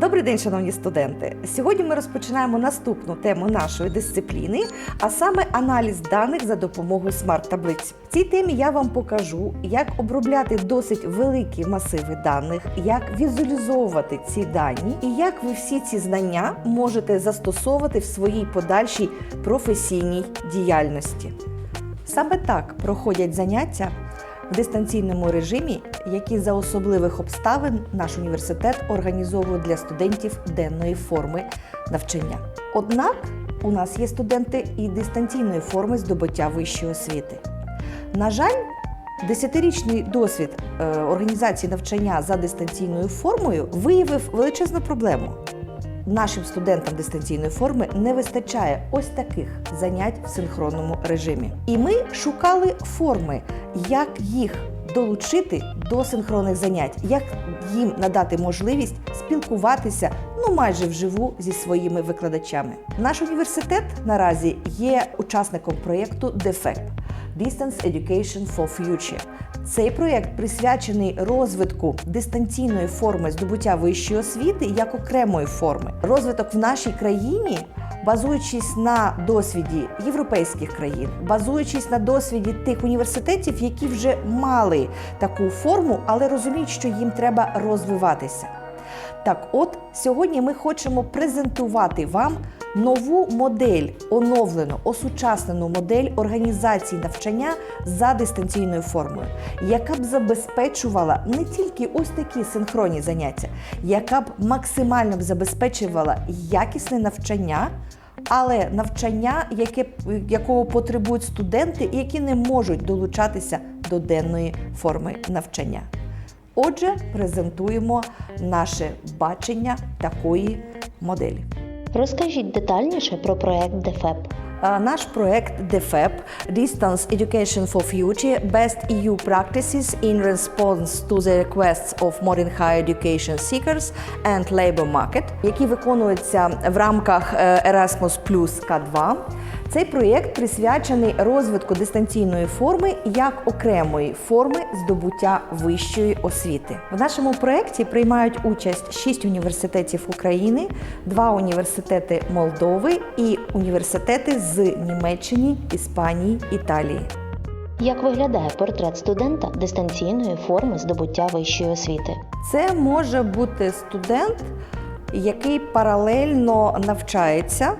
Добрий день, шановні студенти! Сьогодні ми розпочинаємо наступну тему нашої дисципліни, а саме аналіз даних за допомогою смарт-таблиць. В цій темі я вам покажу, як обробляти досить великі масиви даних, як візуалізовувати ці дані і як ви всі ці знання можете застосовувати в своїй подальшій професійній діяльності. Саме так проходять заняття в дистанційному режимі, які за особливих обставин наш університет організовує для студентів денної форми навчання. Однак у нас є студенти і дистанційної форми здобуття вищої освіти. На жаль, десятирічний досвід е, організації навчання за дистанційною формою виявив величезну проблему. Нашим студентам дистанційної форми не вистачає ось таких занять в синхронному режимі. І ми шукали форми, як їх долучити до синхронних занять, як їм надати можливість спілкуватися ну майже вживу зі своїми викладачами. Наш університет наразі є учасником проєкту DEFEP – Distance Education for Future. Цей проєкт присвячений розвитку дистанційної форми здобуття вищої освіти як окремої форми. Розвиток в нашій країні, базуючись на досвіді європейських країн, базуючись на досвіді тих університетів, які вже мали таку форму, але розуміють, що їм треба розвиватися. Так, от сьогодні ми хочемо презентувати вам нову модель, оновлену, осучаснену модель організації навчання за дистанційною формою, яка б забезпечувала не тільки ось такі синхронні заняття, яка б максимально б забезпечувала якісне навчання. Але навчання, яке, якого потребують студенти, які не можуть долучатися до денної форми навчання. Отже, презентуємо наше бачення такої моделі. Розкажіть детальніше про проект ДЕФЕП. Наш проект DEFEP – Distance Education for Future – Best EU Practices in Response to the Requests of Modern Higher Education Seekers and Labor Market, який виконується в рамках е, Erasmus Plus K2. Цей проєкт присвячений розвитку дистанційної форми як окремої форми здобуття вищої освіти. В нашому проєкті приймають участь шість університетів України, два університети Молдови і університети з Німеччини, Іспанії, Італії. Як виглядає портрет студента дистанційної форми здобуття вищої освіти? Це може бути студент, який паралельно навчається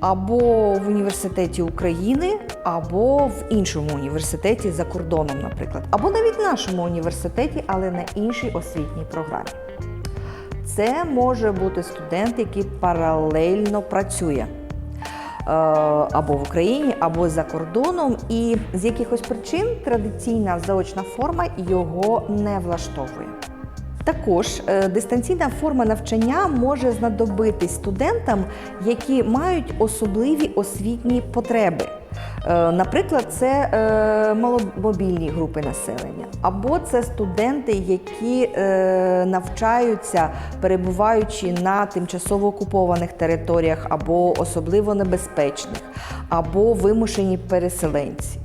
або в університеті України, або в іншому університеті за кордоном, наприклад, або навіть в нашому університеті, але на іншій освітній програмі. Це може бути студент, який паралельно працює. е, Або в Україні, або за кордоном, і з якихось причин традиційна заочна форма його не влаштовує. Також е, дистанційна форма навчання може знадобитись студентам, які мають особливі освітні потреби. Е, Наприклад, це е, маломобільні групи населення, або це студенти, які навчаються, перебуваючи на тимчасово окупованих територіях, або особливо небезпечних, або вимушені переселенці.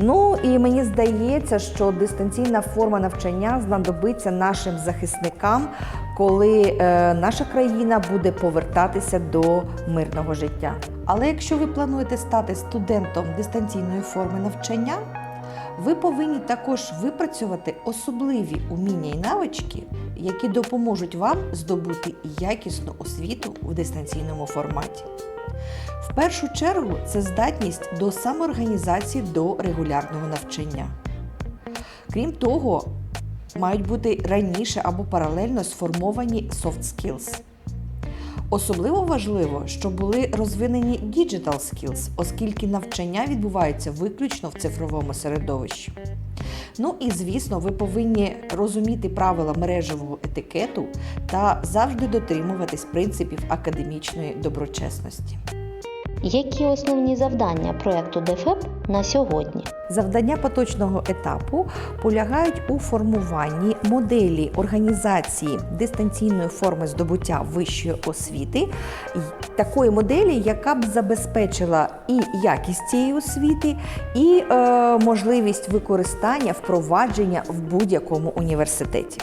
Ну і мені здається, що дистанційна форма навчання знадобиться нашим захисникам, коли е, наша країна буде повертатися до мирного життя. Але якщо ви плануєте стати студентом дистанційної форми навчання, ви повинні також випрацювати особливі уміння і навички, які допоможуть вам здобути якісну освіту в дистанційному форматі. В першу чергу це здатність до самоорганізації до регулярного навчання. Крім того, мають бути раніше або паралельно сформовані soft skills. Особливо важливо, щоб були розвинені digital skills, оскільки навчання відбувається виключно в цифровому середовищі. Ну і звісно, ви повинні розуміти правила мережевого етикету та завжди дотримуватись принципів академічної доброчесності. Які основні завдання проекту ДЕФЕП на сьогодні? Завдання поточного етапу полягають у формуванні моделі організації дистанційної форми здобуття вищої освіти, такої моделі, яка б забезпечила і якість цієї освіти, і е, можливість використання впровадження в будь-якому університеті.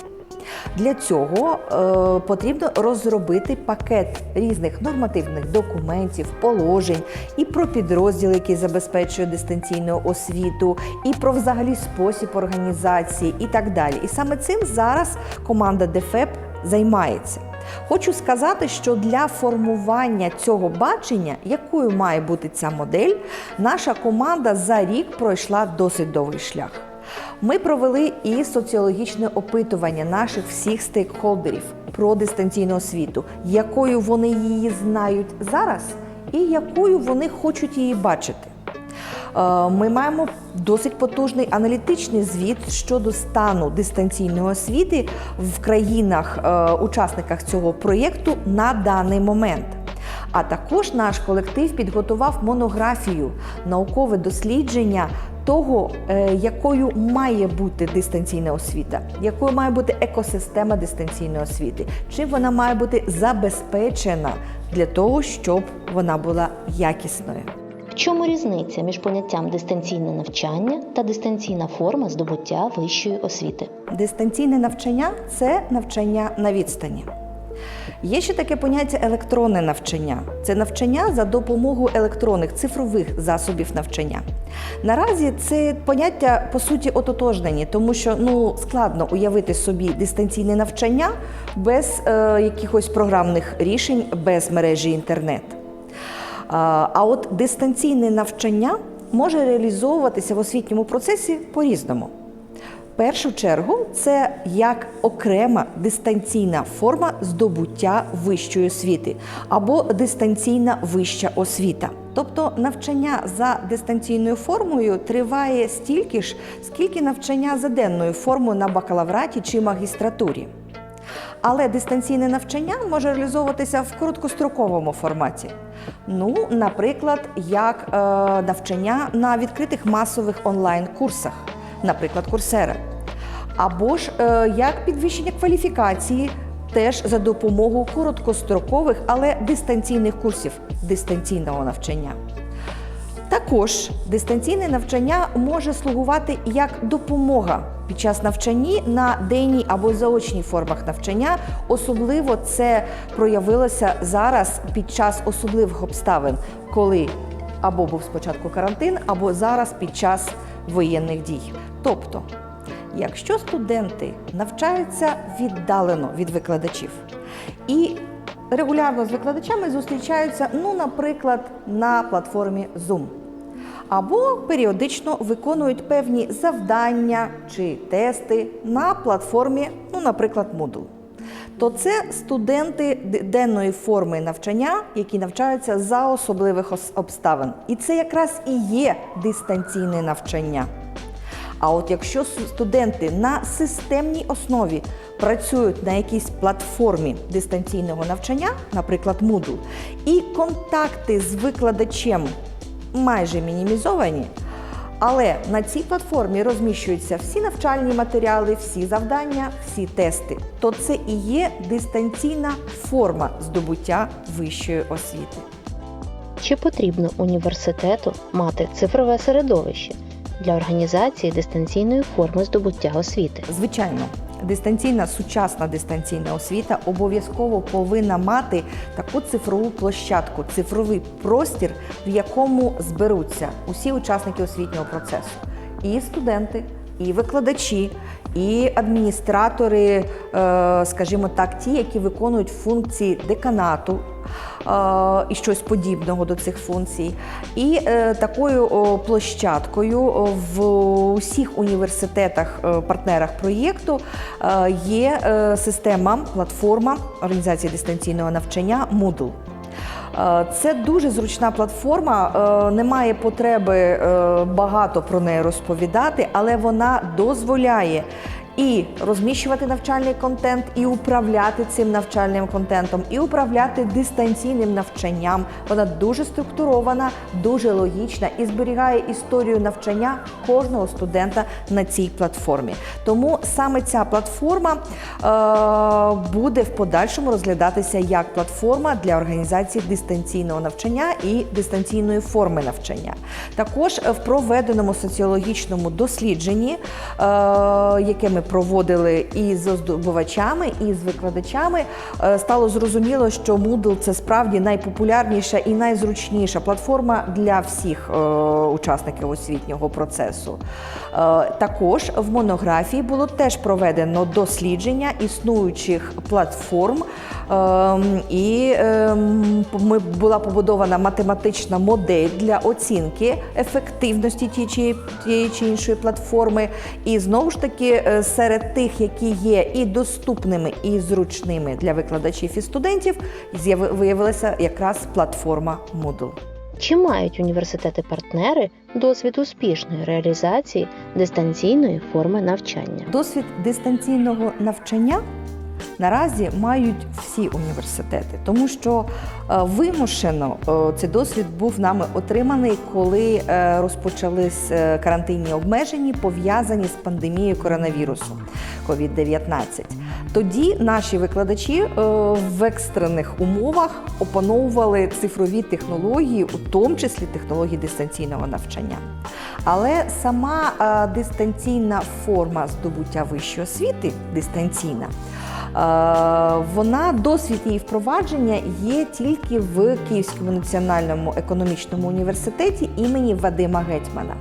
Для цього е, потрібно розробити пакет різних нормативних документів, положень і про підрозділ, який забезпечує дистанційну освіту, і про взагалі спосіб організації, і так далі. І саме цим зараз команда ДФЕП займається. Хочу сказати, що для формування цього бачення, якою має бути ця модель, наша команда за рік пройшла досить довгий шлях. Ми провели і соціологічне опитування наших всіх стейкхолдерів про дистанційну освіту, якою вони її знають зараз і якою вони хочуть її бачити. Е, Ми маємо досить потужний аналітичний звіт щодо стану дистанційної освіти в країнах-учасниках цього проєкту на даний момент. А також наш колектив підготував монографію, наукове дослідження того, е, якою має бути дистанційна освіта, якою має бути екосистема дистанційної освіти, чим вона має бути забезпечена для того, щоб вона була якісною. В чому різниця між поняттям дистанційне навчання та дистанційна форма здобуття вищої освіти? Дистанційне навчання це навчання на відстані. Є ще таке поняття електронне навчання. Це навчання за допомогою електронних цифрових засобів навчання. Наразі це поняття по суті ототожнені, тому що ну складно уявити собі дистанційне навчання без е, якихось програмних рішень, без мережі інтернет. А а от дистанційне навчання може реалізовуватися в освітньому процесі по-різному. В першу чергу це як окрема дистанційна форма здобуття вищої освіти або дистанційна вища освіта. Тобто навчання за дистанційною формою триває стільки ж, скільки навчання за денною формою на бакалавраті чи магістратурі. Але дистанційне навчання може реалізовуватися в короткостроковому форматі. Ну, наприклад, як е, навчання на відкритих масових онлайн-курсах, наприклад, курсера. Або ж е, як підвищення кваліфікації теж за допомогою короткострокових, але дистанційних курсів дистанційного навчання. Також дистанційне навчання може слугувати як допомога під час навчання на денній або заочній формах навчання. Особливо це проявилося зараз під час особливих обставин, коли або був спочатку карантин, або зараз під час воєнних дій. Тобто, якщо студенти навчаються віддалено від викладачів і регулярно з викладачами зустрічаються, ну, наприклад, на платформі Zoom. Або періодично виконують певні завдання чи тести на платформі, ну, наприклад, Moodle. То це студенти денної форми навчання, які навчаються за особливих обставин. І це якраз і є дистанційне навчання. А от якщо студенти на системній основі працюють на якійсь платформі дистанційного навчання, наприклад, Moodle, і контакти з викладачем майже мінімізовані, але на цій платформі розміщуються всі навчальні матеріали, всі завдання, всі тести, то це і є дистанційна форма здобуття вищої освіти. Чи потрібно університету мати цифрове середовище для організації дистанційної форми здобуття освіти? Звичайно, дистанційна сучасна дистанційна освіта обов'язково повинна мати таку цифрову площадку, цифровий простір, в якому зберуться усі учасники освітнього процесу, і студенти, і викладачі, і адміністратори, е, скажімо так, ті, які виконують функції деканату. І щось подібного до цих функцій, і е, такою площадкою в усіх університетах, е, партнерах проєкту е, є система, платформа організації дистанційного навчання Moodle. Це дуже зручна платформа, немає потреби багато про неї розповідати, але вона дозволяє і розміщувати навчальний контент, і управляти цим навчальним контентом, і управляти дистанційним навчанням. Вона дуже структурована, дуже логічна і зберігає історію навчання кожного студента на цій платформі. Тому саме ця платформа е, буде в подальшому розглядатися як платформа для організації дистанційного навчання і дистанційної форми навчання. Також в проведеному соціологічному дослідженні, е, яке ми проводили і з здобувачами, і з викладачами, е, стало зрозуміло, що Moodle – це справді найпопулярніша і найзручніша платформа для всіх е, учасників освітнього процесу. Е, Також в монографії було теж проведено дослідження існуючих платформ, ем, і ем, була побудована математична модель для оцінки ефективності тієї чи, іншої платформи. І знову ж таки, е, серед тих, які є і доступними, і зручними для викладачів і студентів, виявилася якраз платформа Moodle. Чи мають університети-партнери досвід успішної реалізації дистанційної форми навчання? Досвід дистанційного навчання наразі мають всі університети, тому що е, вимушено е, цей досвід був нами отриманий, коли е, розпочались карантинні обмеження, пов'язані з пандемією коронавірусу COVID-19. Тоді наші викладачі в екстрених умовах опановували цифрові технології, у тому числі технології дистанційного навчання. Але сама дистанційна форма здобуття вищої освіти, дистанційна, вона досвід її впровадження є тільки в Київському національному економічному університеті імені Вадима Гетьмана.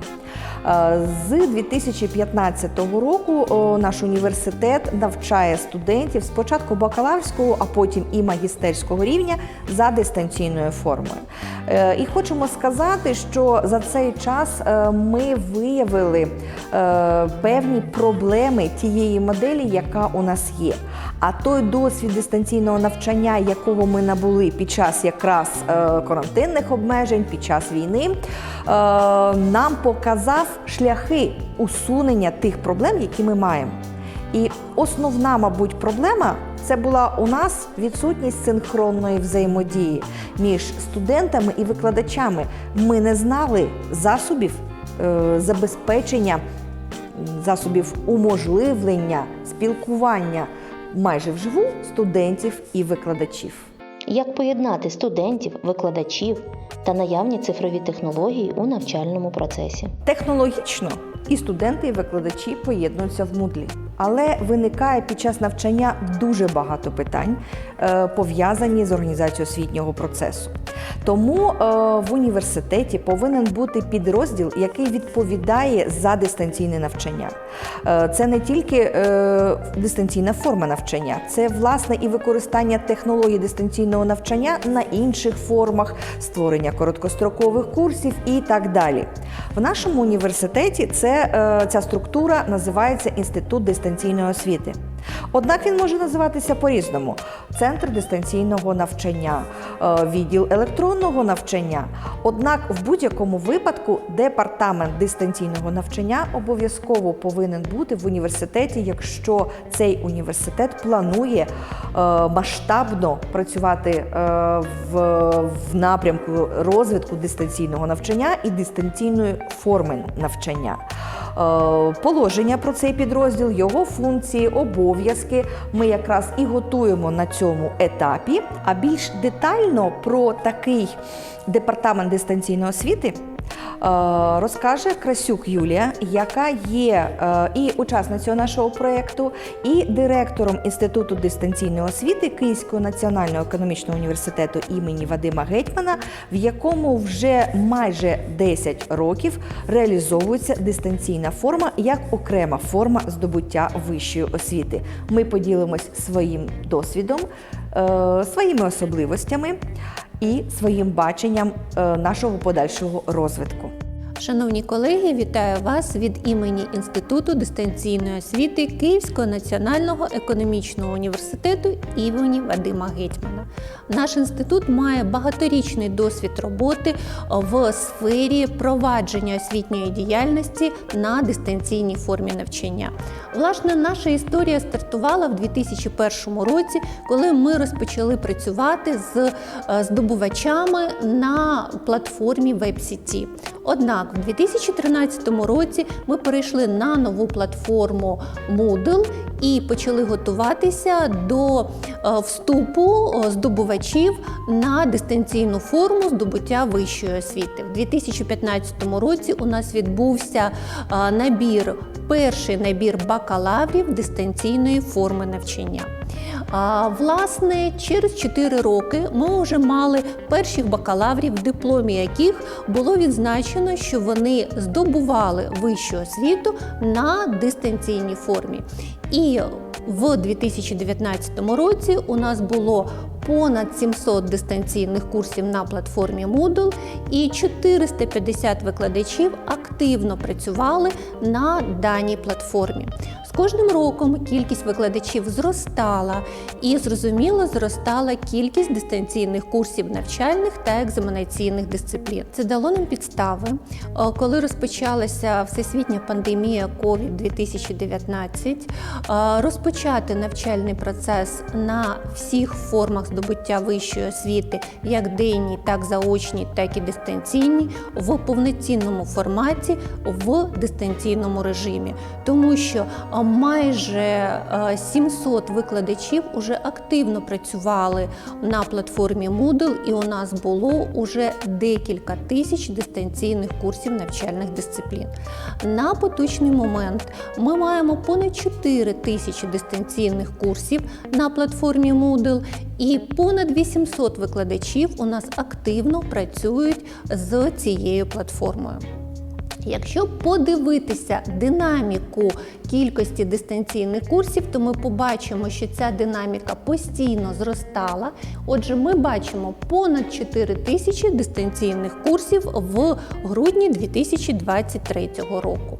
Е, З 2015 року наш університет навчає студентів спочатку бакалаврського, а потім і магістерського рівня за дистанційною формою. Е, І хочемо сказати, що за цей час е, ми виявили е, певні проблеми тієї моделі, яка у нас є. А той досвід дистанційного навчання, якого ми набули під час якраз е, карантинних обмежень, під час війни, е, нам показав шляхи усунення тих проблем, які ми маємо. І основна, мабуть, проблема це була у нас відсутність синхронної взаємодії між студентами і викладачами. Ми не знали засобів е, забезпечення, засобів уможливлення спілкування майже вживу студентів і викладачів. Як поєднати студентів, викладачів та наявні цифрові технології у навчальному процесі? Технологічно і студенти, і викладачі поєднуються в Moodle. Але виникає під час навчання дуже багато питань, е, пов'язані з організацією освітнього процесу. Тому е, в університеті повинен бути підрозділ, який відповідає за дистанційне навчання. Е, Це не тільки дистанційна форма навчання, це власне і використання технологій дистанційного навчання на інших формах, створення короткострокових курсів і так далі. В нашому університеті це, е, ця структура називається Інститут дистанційної освіти. Однак він може називатися по-різному: центр дистанційного навчання, е, відділ електронного навчання. Однак, в будь-якому випадку департамент дистанційного навчання обов'язково повинен бути в університеті, якщо цей університет планує е, масштабно працювати е, в, в напрямку розвитку дистанційного навчання і дистанційної форми навчання. Е, Положення про цей підрозділ, його функції, обов'язки ми якраз і готуємо на цьому етапі. А більш детально про такий департамент дистанційної освіти. Е, Розкаже Красюк Юлія, яка є е, і учасницею нашого проєкту, і директором Інституту дистанційної освіти Київського національного економічного університету імені Вадима Гетьмана, в якому вже майже 10 років реалізовується дистанційна форма як окрема форма здобуття вищої освіти. Ми поділимось своїм досвідом, е, своїми особливостями і своїм баченням е, нашого подальшого розвитку. Шановні колеги, вітаю вас від імені Інституту дистанційної освіти Київського національного економічного університету імені Вадима Гетьмана. Наш інститут має багаторічний досвід роботи в сфері провадження освітньої діяльності на дистанційній формі навчання. Власне, наша історія стартувала в 2001 році, коли ми розпочали працювати з е, здобувачами на платформі WebCT. Однак в 2013 році ми перейшли на нову платформу Moodle і почали готуватися до е, вступу е, здобувачів на дистанційну форму здобуття вищої освіти. В 2015 році у нас відбувся е, набір, перший набір бакалаврів дистанційної форми навчання. А, власне, через 4 роки ми вже мали перших бакалаврів, в дипломі яких було відзначено, що вони здобували вищу освіту на дистанційній формі. І в 2019 році у нас було понад 700 дистанційних курсів на платформі Moodle і 450 викладачів активно працювали на даній платформі. Кожним роком кількість викладачів зростала і зрозуміло зростала кількість дистанційних курсів навчальних та екзаменаційних дисциплін. Це дало нам підстави, е, коли розпочалася всесвітня пандемія COVID-2019, е, розпочати навчальний процес на всіх формах здобуття вищої освіти, як денній, так заочній, так і дистанційній, в повноцінному форматі в дистанційному режимі, тому що майже е, 700 викладачів уже активно працювали на платформі Moodle, і у нас було уже декілька тисяч дистанційних курсів навчальних дисциплін. На поточний момент ми маємо понад 4 тисячі дистанційних курсів на платформі Moodle, і понад 800 викладачів у нас активно працюють з цією платформою. Якщо подивитися динаміку кількості дистанційних курсів, то ми побачимо, що ця динаміка постійно зростала. Отже, ми бачимо понад 4 тисячі дистанційних курсів в грудні 2023 року.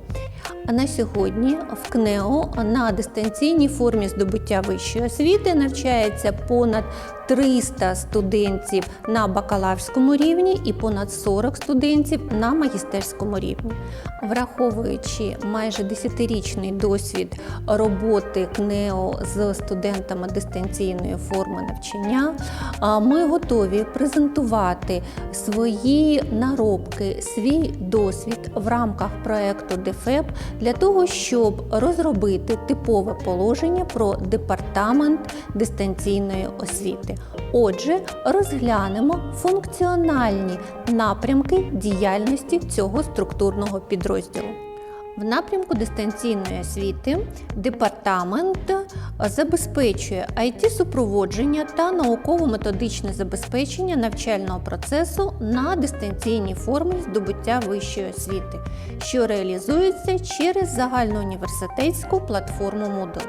А на сьогодні в КНЕО на дистанційній формі здобуття вищої освіти навчається понад 300 студентів на бакалаврському рівні і понад 40 студентів на магістерському рівні. Враховуючи майже 10-річний досвід роботи КНЕО з студентами дистанційної форми навчання, ми готові презентувати свої наробки, свій досвід в рамках проекту ДЕФЕП для того, щоб розробити типове положення про департамент дистанційної освіти. Отже, розглянемо функціональні напрямки діяльності цього структурного підрозділу. В напрямку дистанційної освіти департамент забезпечує it супроводження та науково-методичне забезпечення навчального процесу на дистанційній формі здобуття вищої освіти, що реалізується через загальноуніверситетську платформу Moodle.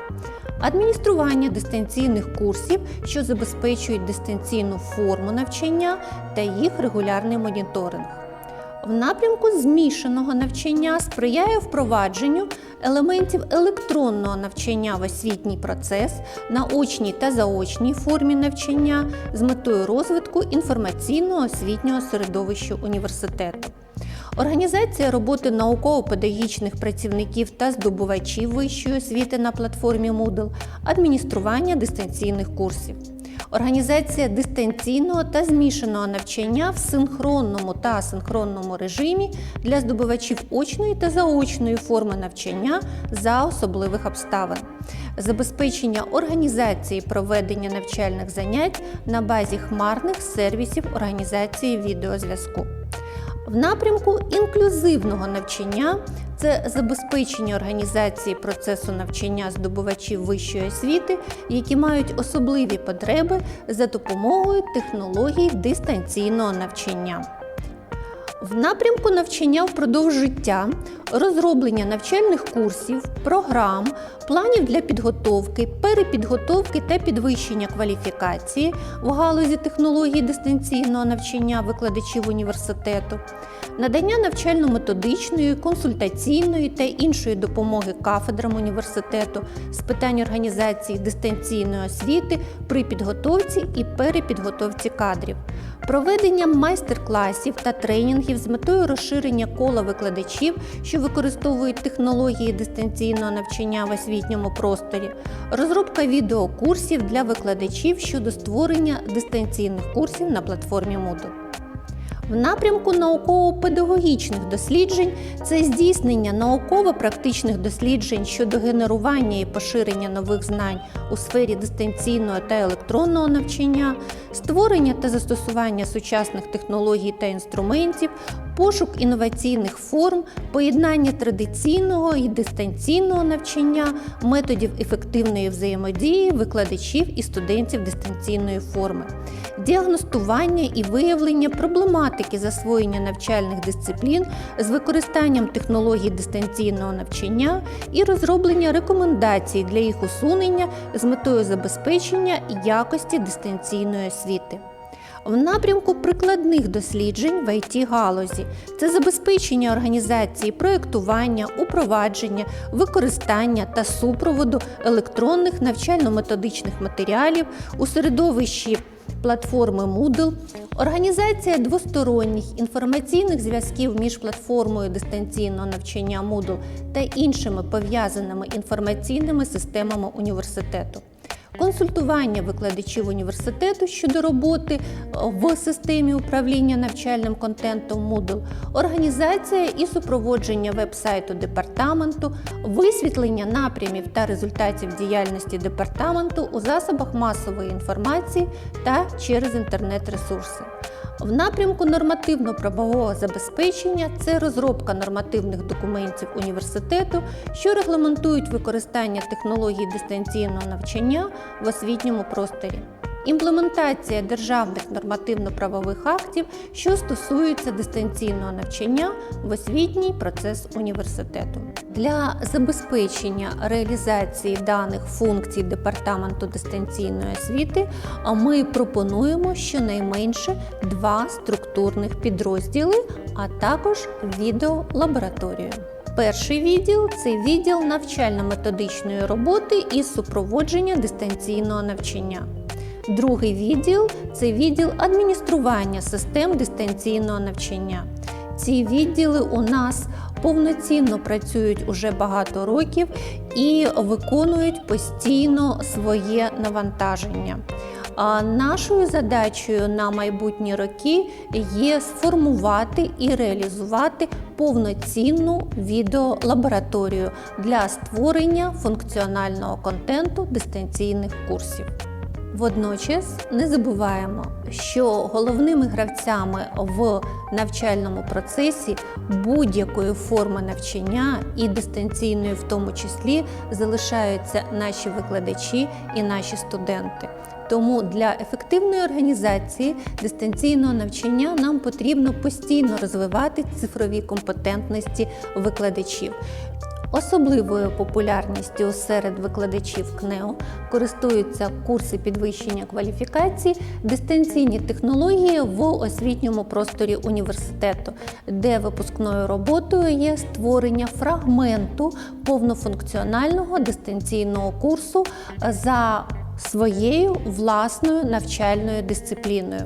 Адміністрування дистанційних курсів, що забезпечують дистанційну форму навчання та їх регулярний моніторинг. В напрямку змішаного навчання сприяє впровадженню елементів електронного навчання в освітній процес на очній та заочній формі навчання з метою розвитку інформаційного освітнього середовища університету. Організація роботи науково-педагогічних працівників та здобувачів вищої освіти на платформі Moodle, адміністрування дистанційних курсів. Організація дистанційного та змішаного навчання в синхронному та асинхронному режимі для здобувачів очної та заочної форми навчання за особливих обставин, забезпечення організації проведення навчальних занять на базі хмарних сервісів організації відеозв'язку. В напрямку інклюзивного навчання це забезпечення організації процесу навчання здобувачів вищої освіти, які мають особливі потреби за допомогою технологій дистанційного навчання. В напрямку навчання впродовж життя, розроблення навчальних курсів, програм, планів для підготовки, перепідготовки та підвищення кваліфікації в галузі технологій дистанційного навчання викладачів університету, надання навчально-методичної, консультаційної та іншої допомоги кафедрам університету з питань організації дистанційної освіти при підготовці і перепідготовці кадрів, проведення майстер-класів та тренінгів з метою розширення кола викладачів, що використовують технології дистанційного навчання в освітньому просторі, розробка відеокурсів для викладачів щодо створення дистанційних курсів на платформі Moodle. В напрямку науково-педагогічних досліджень це здійснення науково-практичних досліджень щодо генерування і поширення нових знань у сфері дистанційного та електронного навчання, створення та застосування сучасних технологій та інструментів, пошук інноваційних форм, поєднання традиційного і дистанційного навчання, методів ефективної взаємодії викладачів і студентів дистанційної форми, діагностування і виявлення проблематики засвоєння навчальних дисциплін з використанням технологій дистанційного навчання і розроблення рекомендацій для їх усунення з метою забезпечення якості дистанційної освіти. В напрямку прикладних досліджень в it галузі. Це забезпечення організації проєктування, упровадження, використання та супроводу електронних навчально-методичних матеріалів у середовищі платформи Moodle, організація двосторонніх інформаційних зв'язків між платформою дистанційного навчання Moodle та іншими пов'язаними інформаційними системами університету консультування викладачів університету щодо роботи е, в системі управління навчальним контентом Moodle, організація і супроводження веб-сайту департаменту, висвітлення напрямів та результатів діяльності департаменту у засобах масової інформації та через інтернет-ресурси. В напрямку нормативно-правового забезпечення це розробка нормативних документів університету, що регламентують використання технологій дистанційного навчання в освітньому просторі. Імплементація державних нормативно-правових актів, що стосуються дистанційного навчання в освітній процес університету. Для забезпечення реалізації даних функцій департаменту дистанційної освіти ми пропонуємо щонайменше два структурних підрозділи, а також відеолабораторію. Перший відділ це відділ навчально-методичної роботи і супроводження дистанційного навчання. Другий відділ це відділ адміністрування систем дистанційного навчання. Ці відділи у нас повноцінно працюють уже багато років і виконують постійно своє навантаження. А Нашою задачею на майбутні роки є сформувати і реалізувати повноцінну відеолабораторію для створення функціонального контенту дистанційних курсів. Водночас не забуваємо, що головними гравцями в навчальному процесі будь-якої форми навчання і дистанційної, в тому числі, залишаються наші викладачі і наші студенти. Тому для ефективної організації дистанційного навчання нам потрібно постійно розвивати цифрові компетентності викладачів. Особливою популярністю серед викладачів КНЕО користуються курси підвищення кваліфікації, дистанційні технології в освітньому просторі університету, де випускною роботою є створення фрагменту повнофункціонального дистанційного курсу за своєю власною навчальною дисципліною.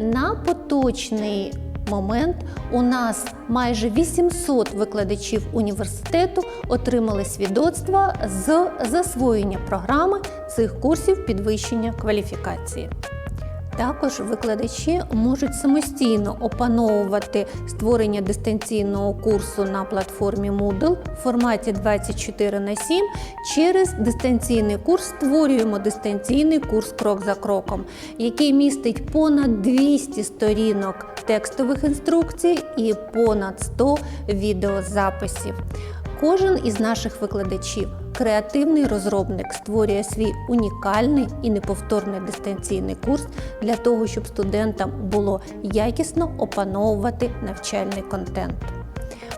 На поточний момент у нас майже 800 викладачів університету отримали свідоцтва з засвоєння програми цих курсів підвищення кваліфікації. Також викладачі можуть самостійно опановувати створення дистанційного курсу на платформі Moodle в форматі 24 на 7 через дистанційний курс створюємо дистанційний курс крок за кроком, який містить понад 200 сторінок текстових інструкцій і понад 100 відеозаписів. Кожен із наших викладачів, креативний розробник, створює свій унікальний і неповторний дистанційний курс для того, щоб студентам було якісно опановувати навчальний контент.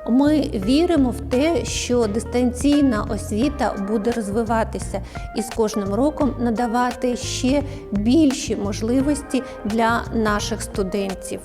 Ми віримо в те, що дистанційна освіта буде розвиватися і з кожним роком надавати ще більші можливості для наших студентів.